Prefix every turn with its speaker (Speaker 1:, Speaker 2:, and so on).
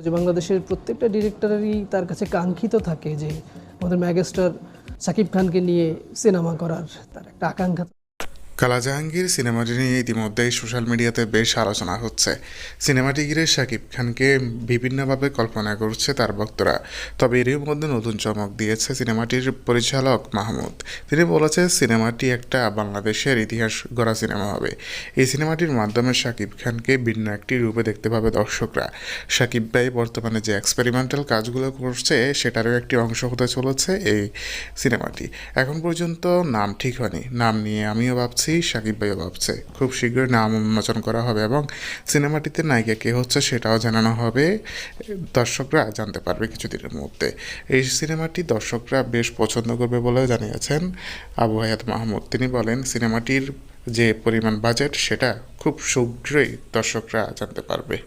Speaker 1: যে বাংলাদেশের প্রত্যেকটা ডিরেক্টরেরই তার কাছে কাঙ্ক্ষিত থাকে যে আমাদের ম্যাগাস্টার সাকিব খানকে নিয়ে সিনেমা করার তার একটা আকাঙ্ক্ষা
Speaker 2: কালা জাহাঙ্গীর সিনেমাটি নিয়ে ইতিমধ্যেই সোশ্যাল মিডিয়াতে বেশ আলোচনা হচ্ছে। সিনেমাটি ঘিরে শাকিব খানকে বিভিন্নভাবে কল্পনা করছে তার ভক্তরা। তবে এরই মধ্যে নতুন চমক দিয়েছে সিনেমাটির পরিচালক মাহমুদ। তিনি বলেছেন, সিনেমাটি একটা বাংলাদেশের ইতিহাস গড়া সিনেমা হবে। এই সিনেমাটির মাধ্যমে শাকিব খানকে ভিন্ন একটি রূপে দেখতে পাবে দর্শকরা। শাকিব ভাই বর্তমানে যে এক্সপেরিমেন্টাল কাজগুলো করছে, সেটারও একটি অংশ হতে চলেছে এই সিনেমাটি। এখন পর্যন্ত নাম ঠিক হয়নি। নাম নিয়ে আমিও ভাবছি শাকিব ভাইও ভাবছে। খুব শীঘ্রই নাম উন্মোচন করা হবে এবং সিনেমাটিতে নায়িকা কে হচ্ছে সেটাও জানানো হবে। দর্শকরা জানতে পারবে কিছুদিনের মধ্যে। এই সিনেমাটি দর্শকরা বেশ পছন্দ করবে বলেও জানিয়েছেন আবু হায়াত মাহমুদ। তিনি বলেন, সিনেমাটির যে পরিমাণ বাজেট, সেটা খুব শীঘ্রই দর্শকরা জানতে পারবে।